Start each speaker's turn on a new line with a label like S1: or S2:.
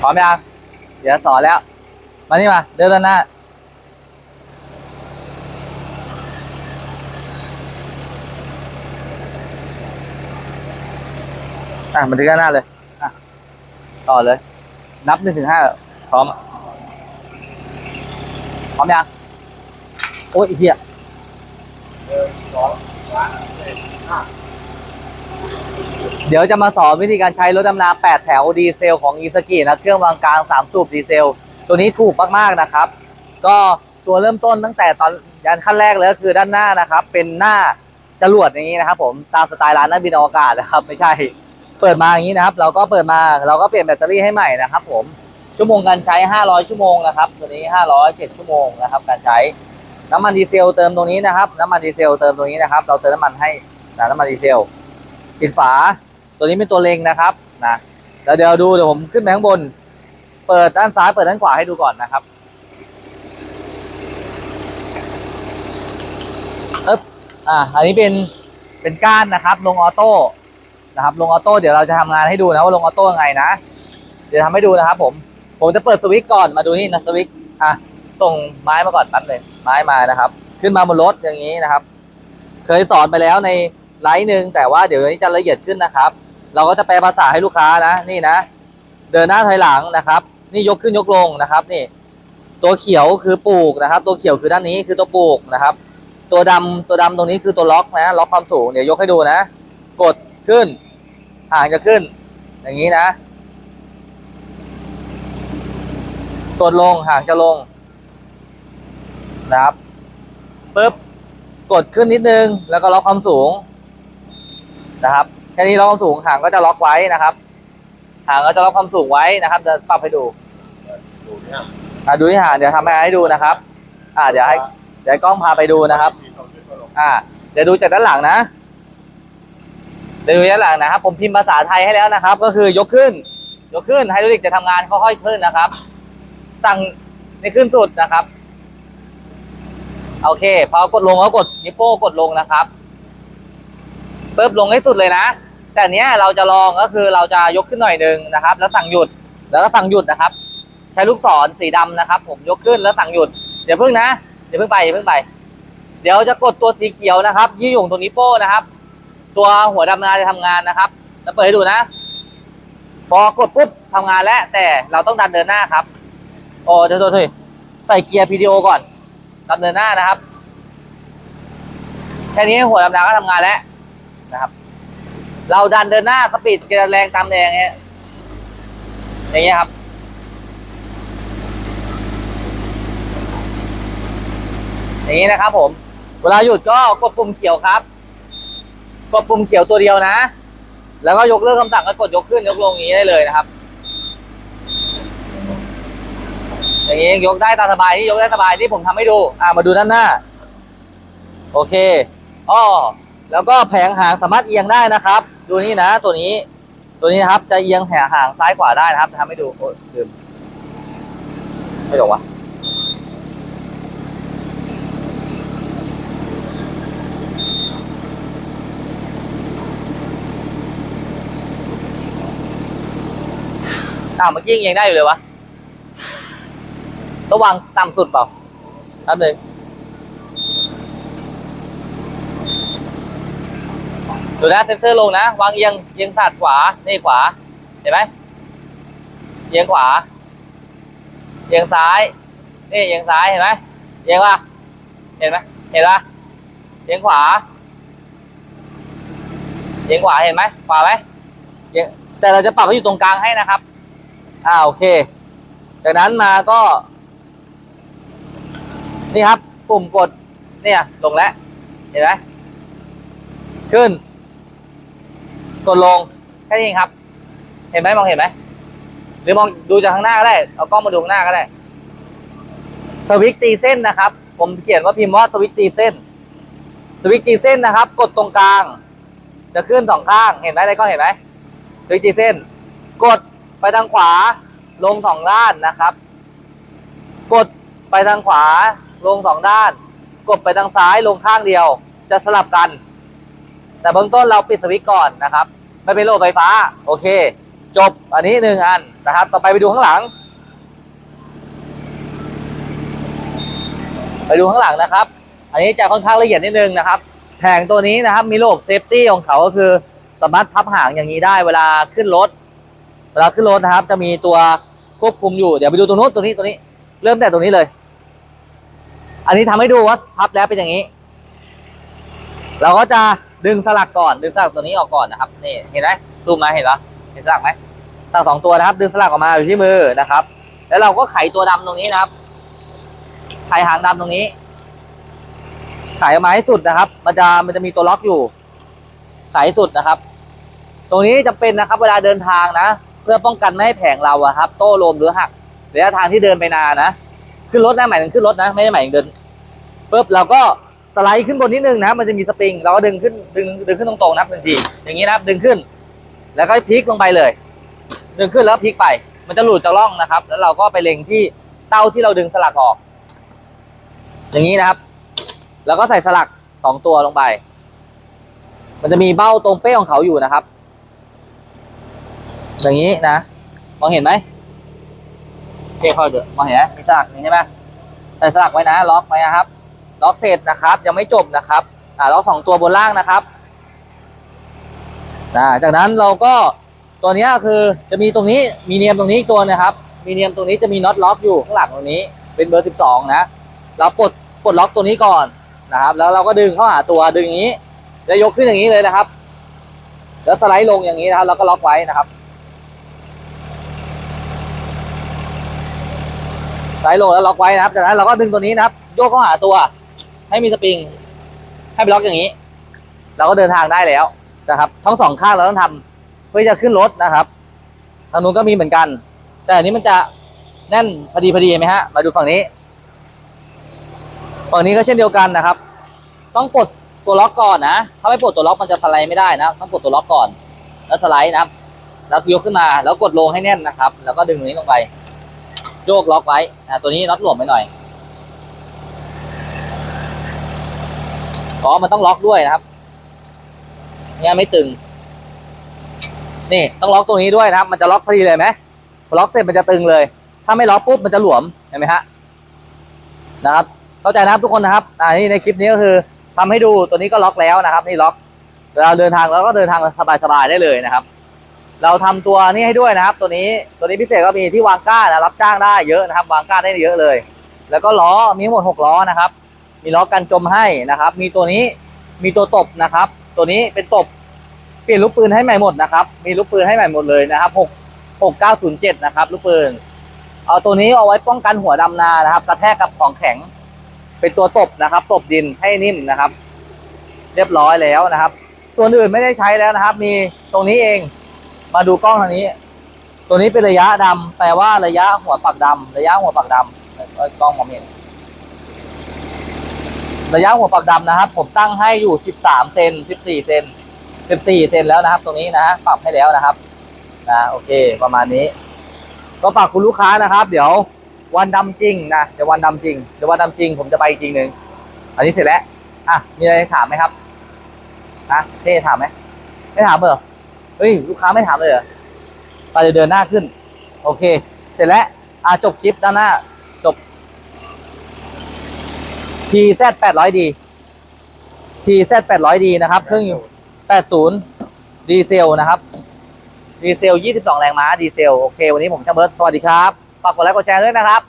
S1: พร้อมยังเดี๋ยวสอนแล้ว มานี่มา เดินด้านหน้า อะมาถึงด้านหน้าเลย อะ ต่อเลย นับหนึ่งถึงห้าพร้อม พร้อมยัง โอ้ยไอ้เหี้ย เดี๋ยวจะมาสอนวิธีการใช้รถดำน้ำ8แถวดีเซลของอีสกินะ เครื่องวางกลาง 3 สูบดีเซล ตัวนี้ถูกมากๆนะครับ ก็ตัวเริ่มต้นตั้งแต่ตอนยันขั้นแรกเลยก็คือด้านหน้านะครับ เป็นหน้าจรวดอย่างนี้นะครับ ผมตามสไตล์ร้านนักบินอวกาศนะครับไม่ใช่ เปิดมาอย่างนี้นะครับ เราก็เปิดมาเราก็เปลี่ยนแบตเตอรี่ให้ใหม่นะครับ ผมชั่วโมงการใช้ 500 ชั่วโมงนะครับ ตัวนี้ 507 ชั่วโมงนะครับ การใช้น้ำมันดีเซลเติมตรงนี้นะครับ น้ำมันดีเซลเติมตรงนี้นะครับ เราเติมน้ำมันให้นะน้ำมันดีเซลปิดฝา ตัวนี้เป็นตัวเล็งนะครับนะแล้วเดี๋ยวดูเดี๋ยวผมขึ้นไปข้างบน เปิดด้านซ้ายเปิดด้านขวาให้ดูก่อนนะครับเอ๊บอ่าอันนี้เป็นเป็นก้านนะครับ ลงออโต้นะครับ ลงออโต้เดี๋ยวเราจะทำงานให้ดูนะว่าลงออโต้ยังไงนะ เดี๋ยวทำให้ดูนะครับ ผม ผมจะเปิดสวิตช์ก่อนมาดูนี่นะสวิตช์อะส่งไม้มาก่อนแป๊บเลยไม้มานะครับ ขึ้นมาบนรถอย่างนี้นะครับ เคยสอนไปแล้วในไลฟ์หนึ่งแต่ว่าเดี๋ยวนี้จะละเอียดขึ้นนะครับ เราก็จะแปลภาษาให้ลูกค้านะนี่นะ เดินหน้าถอยหลังนะครับ นี่ยกขึ้นยกลงนะครับ นี่ ตัวเขียวคือปลูกนะครับ ตัวเขียวคือด้านนี้คือตัวปลูกนะครับ ตัวดำตัวดำตรงนี้คือตัวล็อกนะ ล็อกความสูงเดี๋ยวยกให้ดูนะ กดขึ้นห่างจะขึ้น อย่างนี้นะกดลงห่างจะลงนะครับปึ๊บกดขึ้นนิดนึง แล้วก็ล็อกความสูงนะครับ แค่นี้ล็อกความสูงหางก็จะล็อกไว้นะครับ หางก็จะล็อกความสูงไว้นะครับจะปรับให้ดู
S2: ดูเนี่ย
S1: อะดูที่หางเดี๋ยวทำให้ดูนะครับ อ่าเดี๋ยวให้เดี๋ยวกล้องพาไปดูนะครับ
S2: อ่า
S1: เดี๋ยวดูจากด้านหลังนะ เดี๋ยวดูด้านหลังนะครับ ผมพิมพ์ภาษาไทยให้แล้วนะครับ ก็คือยกขึ้น ยกขึ้นไฮดรอลิกจะทำงานค่อยๆขึ้นนะครับ สั่งในขึ้นสุดนะครับ โอเค พอกดลงก็กดนิ้วโป้งกดลงนะครับ ปึ๊บลงให้สุดเลยนะ แต่เนี้ยเราจะลองก็คือเราจะยกขึ้นหน่อยหนึงนะครับ แล้วสั่งหยุดแล้วก็สั่งหยุดนะครับ ใช้ลูกศรสีดำนะครับ ผมยกขึ้นแล้วสั่งหยุดเดี๋ยวเพิ่งนะเดี๋ยวเพิ่งไปเดี๋ยวเพิ่งไป เดี๋ยวจะกดตัวสีเขียวนะครับยี่หยงตัวนี้วโป้นะครับ ตัวหัวดำนาจะทำงานนะครับจะเปิดให้ดูนะพอกดปุ๊บทำงานแล้วแต่เราต้องดันเดินหน้าครับโอ้เดี๋ยวโทษทีใส่เกียร์พีดีโอก่อนดันเดินหน้านะครับ แค่นี้หัวดำนาก็ทำงานแล้ว นะครับ เราดันเดินหน้าสปีดเกียร์แรงตามแรงเงี้ยอย่างเงี้ยครับ อย่างนี้นะครับผม เวลาหยุดก็กดปุ่มเขียวครับ กดปุ่มเขียวตัวเดียวนะ แล้วก็ยกเลิกคำสั่งก็กดยกขึ้นยกลงอย่างนี้ได้เลยนะครับ อย่างนี้ยกได้ตามสบายนี่ยกได้สบายที่ผมทำให้ดู อ่ามาดูด้านหน้า โอเคอ้อ แล้วก็แผงหางสามารถเอียงได้นะครับ ดูนี่นะ ตัวนี้ ตัวนี้นะครับ จะเอียงแผงหางซ้ายขวาได้นะครับทำให้ดูโอ้ยลืมไม่หรอกวะอ้าเมื่อกี้ยังได้อยู่เลยวะ ระวังต่ำสุดเปล่าแป๊บหนึง ดูนะเซนเซอร์ลงนะ วางเอียงเอียงถาดขวา นี่ขวา เห็นไหมเอียงขวา เอียงซ้าย นี่เอียงซ้ายเห็นไหมเอียงป่ะเห็นไหมเห็นป่ะเอียงขวา เอียงขวาเห็นไหมขวาไหมเอียงแต่เราจะปรับให้อยู่ตรงกลางให้นะครับ อ่าโอเค จากนั้นมาก็ นี่ครับ ปุ่มกด เนี่ย ลงแล้ว เห็นไหมขึ้น กดลงแค่นี้ครับ เห็นไหมมองเห็นไหมหรือมองดูจากข้างหน้าก็ได้เอากล้องมาดูข้างหน้าก็ได้สวิตช์ตีเส้นนะครับ ผมเขียนว่าพิมพ์ว่าสวิตช์ตีเส้น สวิตช์ตีเส้นนะครับ กดตรงกลาง จะขึ้นสองข้างเห็นไหมในกล้องเห็นไหมสวิตช์ตีเส้น กดไปทางขวา ลงสองด้านนะครับ กดไปทางขวา ลงสองด้าน กดไปทางซ้ายลงข้างเดียว จะสลับกัน แต่เบื้องต้นเราปิดสวิตช์ก่อนนะครับ ไม่เป็นโลไฟฟ้า โอเค จบอันนี้หนึ่งอันนะครับ ต่อไปไปดูข้างหลัง ไปดูข้างหลังนะครับ อันนี้จะค่อนข้างละเอียดนิดนึงนะครับแผงตัวนี้นะครับมีระบบเซฟตี้ของเขาก็คือสามารถพับหางอย่างนี้ได้เวลาขึ้นรถ เวลาขึ้นรถนะครับ จะมีตัวควบคุมอยู่ เดี๋ยวไปดูตรงนู้นตัวนี้ตัวนี้ เริ่มแต่ตรงนี้เลย อันนี้ทำให้ดูว่าพับแล้วเป็นอย่างนี้ เราก็จะ ดึงสลักก่อนดึงสลักตัวนี้ออกก่อนนะครับนี่เห็นไหมซูมมาเห็นเหรอเห็นสลักไหมสลักสองตัวนะครับ ดึงสลักออกมาอยู่ที่มือนะครับ แล้วเราก็ไขตัวดำตรงนี้นะครับ ไขหางดำตรงนี้ ไขออกมาให้สุดนะครับ มันจะมันจะมีตัวล็อกอยู่ ไขสุดนะครับ ตรงนี้จะเป็นนะครับ เวลาเดินทางนะ เพื่อป้องกันไม่ให้แผงเราอะครับ โต้ลมหรือหักระยะทางที่เดินไปนานนะขึ้นรถนะหมายถึงขึ้นรถนะ ไม่ได้หมายถึงเดินปุ๊บเราก็ สไลด์ขึ้นบนนิดนึงนะมันจะมีสปริงเราก็ดึงขึ้นดึงดึงขึ้นตรงๆนะครับหนึ่งทีอย่างนี้นะครับดึงขึ้น แล้วก็พลิกลงไปเลย ดึงขึ้นแล้วพลิกไป มันจะหลุดจากร่องนะครับ แล้วเราก็ไปเล็งที่เต้าที่เราดึงสลักออก อย่างนี้นะครับ แล้วก็ใส่สลักสองตัวลงไป มันจะมีเบ้าตรงเป้ของเขาอยู่นะครับ อย่างนี้นะมองเห็นไหมเป้เขาเดี๋ยวมองเห็นไหมมีสลักนี่ใช่ไหมใส่สลักไว้นะล็อกไว้นะครับ ล็อกเสร็จนะครับ ยังไม่จบนะครับอ่าล็อกสองตัวบนล่างนะครับจากนั้นเราก็ตัวนี้คือจะมีตรงนี้มีเนียมตรงนี้อีกตัวนะครับ มีเนียมตรงนี้จะมีน็อตล็อกอยู่ข้างหลังตรงนี้ เป็นเบอร์สิบสองนะ เราปลดปลดล็อกตัวนี้ก่อนนะครับ แล้วเราก็ดึงเข้าหาตัวดึงอย่างนี้แล้วยกขึ้นอย่างนี้เลยนะครับ แล้วสไลด์ลงอย่างนี้นะครับ แล้วก็ล็อกไว้นะครับสไลด์ลงแล้วล็อกไว้นะครับ จากนั้นเราก็ดึงตัวนี้นะครับ โยกเข้าหาตัว ให้มีสปริง ให้ล็อกอย่างนี้ เราก็เดินทางได้แล้วนะครับ ทั้งสองข้างเราต้องทำเพื่อจะขึ้นรถนะครับ ทางนู้นก็มีเหมือนกัน แต่อันนี้มันจะแน่นพอดีพอดีไหมฮะ มาดูฝั่งนี้ ฝั่งนี้ก็เช่นเดียวกันนะครับ ต้องปลดตัวล็อกก่อนนะ ถ้าไม่ปลดตัวล็อกมันจะสไลด์ไม่ได้นะ ต้องปลดตัวล็อกก่อน แล้วสไลด์นะครับ แล้วยกขึ้นมา แล้วกดลงให้แน่นนะครับ แล้วก็ดึงตรงนี้ลงไป โยกล็อกไว้อ่าตัวนี้น็อตหลวมไปหน่อย อ๋อมันต้องล็อกด้วยนะครับเนี่ยไม่ตึง นี่ต้องล็อกตรงนี้ด้วยนะครับ มันจะล็อกพอดีเลยไหมพอล็อกเสร็จมันจะตึงเลย ถ้าไม่ล็อกปุ๊บมันจะหลวมเห็นไหมฮะนะครับ เข้าใจนะครับทุกคนนะครับอ่านี่ในคลิปนี้ก็คือทำให้ดูตัวนี้ก็ล็อกแล้วนะครับ นี่ล็อกเวลาเดินทางเราก็เดินทางสบายๆได้เลยนะครับ เราทำตัวนี้ให้ด้วยนะครับ ตัวนี้ตัวนี้พิเศษก็มีที่วางก้านะรับจ้างได้เยอะนะครับ วางก้าได้เยอะเลย แล้วก็ล้อมีทั้งหมดหกล้อนะครับ มีล้อกันจมให้นะครับ มีตัวนี้มีตัวตบนะครับ ตัวนี้เป็นตบเปลี่ยนลูกปืนให้ใหม่หมดนะครับ มีลูกปืนให้ใหม่หมดเลยนะครับหกหกเก้าศูนย์เจ็ดนะครับลูกปืน เอาตัวนี้เอาไว้ป้องกันหัวดำนานะครับ กระแทกกับของแข็ง เป็นตัวตบนะครับ ตบดินให้นิ่มนะครับ เรียบร้อยแล้วนะครับ ส่วนอื่นไม่ได้ใช้แล้วนะครับ มีตรงนี้เอง มาดูกล้องทางนี้ ตัวนี้เป็นระยะดำแปลว่าระยะหัวปักดำระยะหัวปักดำเอ้กล้องมองไม่เห็น ระยะหัวปักดำนะครับ ผมตั้งให้อยู่ 13 เซน 14 เซน 14 เซนแล้วนะครับ ตรงนี้นะปรับให้แล้วนะครับนะโอเคประมาณนี้ ก็ฝากคุณลูกค้านะครับ เดี๋ยววันดำจริงนะเดี๋ยววันดำจริงเดี๋ยววันดำจริง ผมจะไปอีกทีหนึ่งอันนี้เสร็จแล้วอะมีอะไรถามไหมครับนะเท่ถามไหมไม่ถามเหรอเฮ้ยลูกค้าไม่ถามเลยเหรอไปเดี๋ยวเดินหน้าขึ้น โอเค เสร็จแล้วอะจบคลิปด้านหน้าจบ TZ 800D TZ 800D นะครับเครื่องอยู่80ดีเซลนะครับ ดีเซล22แรงม้าดีเซล โอเค วันนี้ผมชาเบิร์ตสวัสดีครับ ฝากกดไลค์กดแชร์ด้วยนะครับ